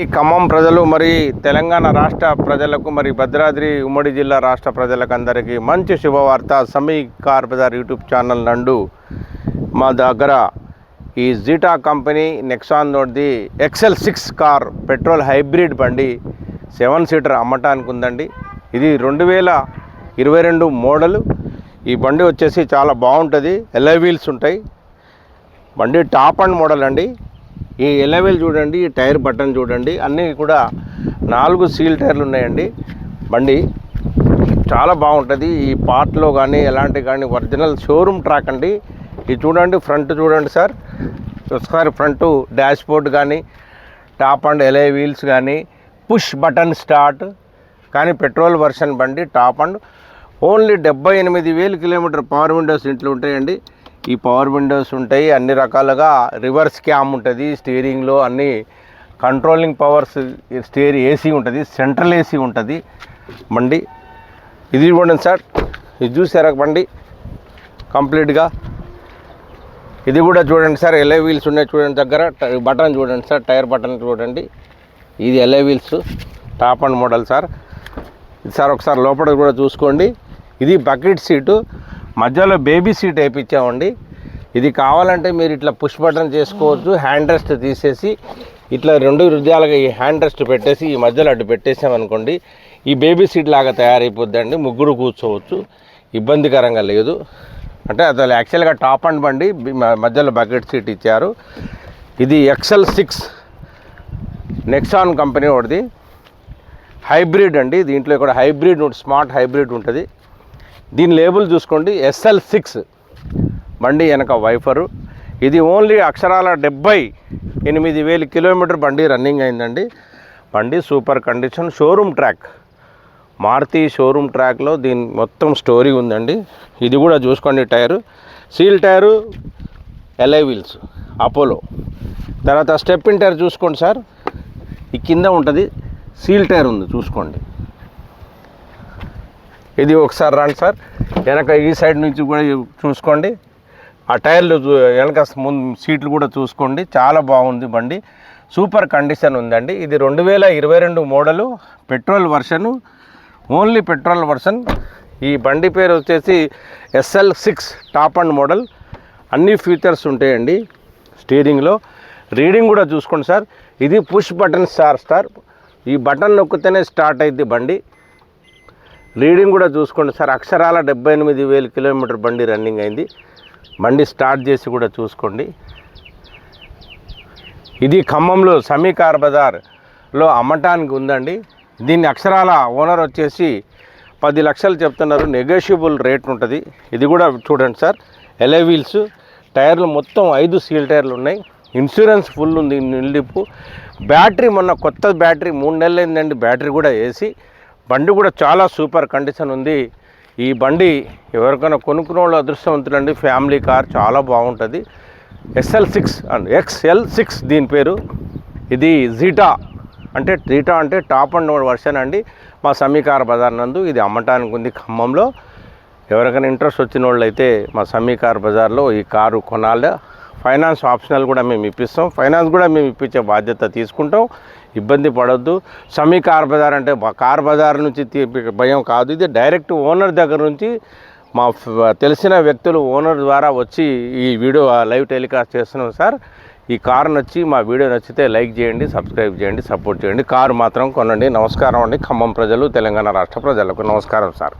ఈ ఖమ్మం ప్రజలు మరి తెలంగాణ రాష్ట్ర ప్రజలకు మరి భద్రాద్రి ఉమ్మడి జిల్లా రాష్ట్ర ప్రజలకు అందరికీ మంచి శుభవార్త. Sami car bazaar YouTube channel నండు మా దగ్గర ఈ zeta company Nexon నోడ్ది XL six car petrol hybrid బండి సెవెన్ సీటర్ అమ్మటానికి ఉందండి. ఇది రెండు వేల ఇరవై రెండు మోడలు. ఈ బండి వచ్చేసి చాలా బాగుంటుంది. ఎల్ఐ వీల్స్ ఉంటాయి. బండి టాప్ అండ్ మోడల్ అండి. ఈ ఎలవెల్ చూడండి ఈ టైర్ బటన్ చూడండి అన్నీ కూడా నాలుగు సీల్ టైర్లు ఉన్నాయండి. బండి చాలా బాగుంటుంది. ఈ పార్ట్లో కానీ ఎలాంటి కానీ ఒరిజినల్ షోరూమ్ ట్రాక్ అండి. ఇది చూడండి ఫ్రంట్ చూడండి సార్. ఒకసారి ఫ్రంట్ డాష్ బోర్డ్ కానీ టాప్ అండ్ ఎలై వీల్స్ కానీ పుష్ బటన్ స్టార్ట్. కానీ పెట్రోల్ వర్షన్ బండి టాప్ అండ్ ఓన్లీ డెబ్బై ఎనిమిది వేలు కిలోమీటర్ పవర్ విండోస్ ఇంట్లో ఉంటాయండి. ఈ పవర్ విండోస్ ఉంటాయి అన్ని రకాలుగా రివర్స్ క్యామ్ ఉంటుంది స్టీరింగ్లో అన్ని కంట్రోలింగ్ పవర్స్ స్టీర్ ఏసీ ఉంటుంది సెంట్రల్ ఏసీ ఉంటుంది. బండి ఇది చూడండి సార్ ఇది చూసారా బండి? కంప్లీట్గా. ఇది కూడా చూడండి సార్ ఎల్ఐ వీల్స్ ఉన్నాయి చూడండి దగ్గర బటన్ చూడండి సార్ టైర్ బటన్ చూడండి. ఇది alloy wheels top end model sir. Sir ఒకసారి లోపల కూడా చూసుకోండి. ఇది బకెట్ సీటు మధ్యలో బేబీ సీట్ వేయించామండి ఇది కావాలంటే మీరు ఇట్లా పుష్ బటన్ చేసుకోవచ్చు హ్యాండ్ రెస్ట్ తీసేసి ఇట్లా రెండు హృదయాలుగా ఈ హ్యాండ్ రెస్ట్ పెట్టేసి ఈ మధ్యలో అడ్డు పెట్టేసామనుకోండి ఈ బేబీ సీట్ లాగా తయారైపోద్దండి ముగ్గురు కూర్చోవచ్చు ఇబ్బందికరంగా లేదు. అంటే అసలు యాక్చువల్గా టాప్ అండ్ బండి మ- మధ్యలో బకెట్ సీట్ ఇచ్చారు. ఇది ఎక్సెల్ సిక్స్ నెక్సాన్ కంపెనీ ఒకటిది హైబ్రిడ్ అండి దీంట్లో కూడా హైబ్రిడ్ స్మార్ట్ హైబ్రిడ్ ఉంటుంది. దీని లేబుల్ చూసుకోండి ఎస్ఎల్ సిక్స్ బండి వెనక వైఫరు. ఇది ఓన్లీ అక్షరాల డెబ్బై ఎనిమిది వేలు కిలోమీటర్ బండి రన్నింగ్ అయిందండి. బండి super condition showroom track. Maruti showroom ట్రాక్లో దీని మొత్తం స్టోరీ ఉందండి. ఇది కూడా చూసుకోండి tyre. Seal tyre alloy wheels Apollo తర్వాత స్టెప్ ఇన్ టైర్ చూసుకోండి సార్. ఈ కింద ఉంటుంది సీల్ టైర్ ఉంది చూసుకోండి. ఇది ఒకసారి రండి సార్. వెనక ఈ సైడ్ నుంచి కూడా చూసుకోండి. ఆ టైర్లు చూ- వెనక ముందు సీట్లు కూడా చూసుకోండి. చాలా బాగుంది బండి. సూపర్ కండిషన్ ఉందండి. ఇది రెండు వేల ఇరవై రెండు model petrol version only petrol version. ఈ బండి పేరు వచ్చేసి SL six top end model. అన్ని ఫీచర్స్ ఉంటాయండి స్టీరింగ్లో. రీడింగ్ కూడా చూసుకోండి సార్. ఇది పుష్ బటన్ స్టార్ స్టార్. ఈ బటన్ నొక్కితేనే స్టార్ట్ అయింది బండి. లీడింగ్ కూడా చూసుకోండి. సార్ అక్షరాల డెబ్బై ఎనిమిది వేల కిలోమీటర్ బండి రన్నింగ్ అయింది. బండి స్టార్ట్ చేసి కూడా చూసుకోండి. ఇది ఖమ్మంలో సమీకార్ బజార్లో అమ్మటానికి ఉందండి. దీన్ని అక్షరాల ఓనర్ వచ్చేసి పది లక్షలు చెప్తున్నారు. నెగోషియబుల్ రేట్ ఉంటుంది. ఇది కూడా చూడండి సార్. ఎలే వీల్స్ టైర్లు మొత్తం ఐదు సీల్ టైర్లు ఉన్నాయి. ఇన్సూరెన్స్ ఫుల్ ఉంది నిల్లిపు బ్యాటరీ మొన్న కొత్త బ్యాటరీ మూడు నెలలు అయిందండి. బ్యాటరీ కూడా వేసి బండి కూడా చాలా సూపర్ కండిషన్ ఉంది. ఈ బండి ఎవరికైనా కొనుక్కున్న వాళ్ళు అదృష్టవంతులండి. ఫ్యామిలీ కార్ చాలా బాగుంటుంది. SL six and XL six దీని పేరు. ఇది జీటా. అంటే జీటా అంటే టాప్ అండ్ వర్షన్ అండి. మా సమీకార బజార్ నందు ఇది అమ్మటానికి ఉంది ఖమ్మంలో. ఎవరికైనా ఇంట్రెస్ట్ వచ్చిన వాళ్ళు అయితే మా సమీకార్ బజార్లో ఈ కారు కొనాలి. ఫైనాన్స్ ఆప్షనల్ కూడా మేము ఇప్పిస్తాం. ఫైనాన్స్ కూడా మేము ఇప్పించే బాధ్యత తీసుకుంటాం. ఇబ్బంది పడొద్దు. సమీ కార్ బజార్ అంటే కార్ బజార్ నుంచి భయం కాదు. ఇది డైరెక్ట్ ఓనర్ దగ్గర నుంచి మా తెలిసిన వ్యక్తులు ఓనర్ ద్వారా వచ్చి ఈ వీడియో లైవ్ టెలికాస్ట్ చేస్తున్నాం సార్. ఈ కారు నచ్చి మా వీడియో నచ్చితే లైక్ చేయండి సబ్స్క్రైబ్ చేయండి సపోర్ట్ చేయండి. కారు మాత్రం కొనండి. నమస్కారం అండి. ఖమ్మం ప్రజలు తెలంగాణ రాష్ట్ర ప్రజలకు నమస్కారం సార్.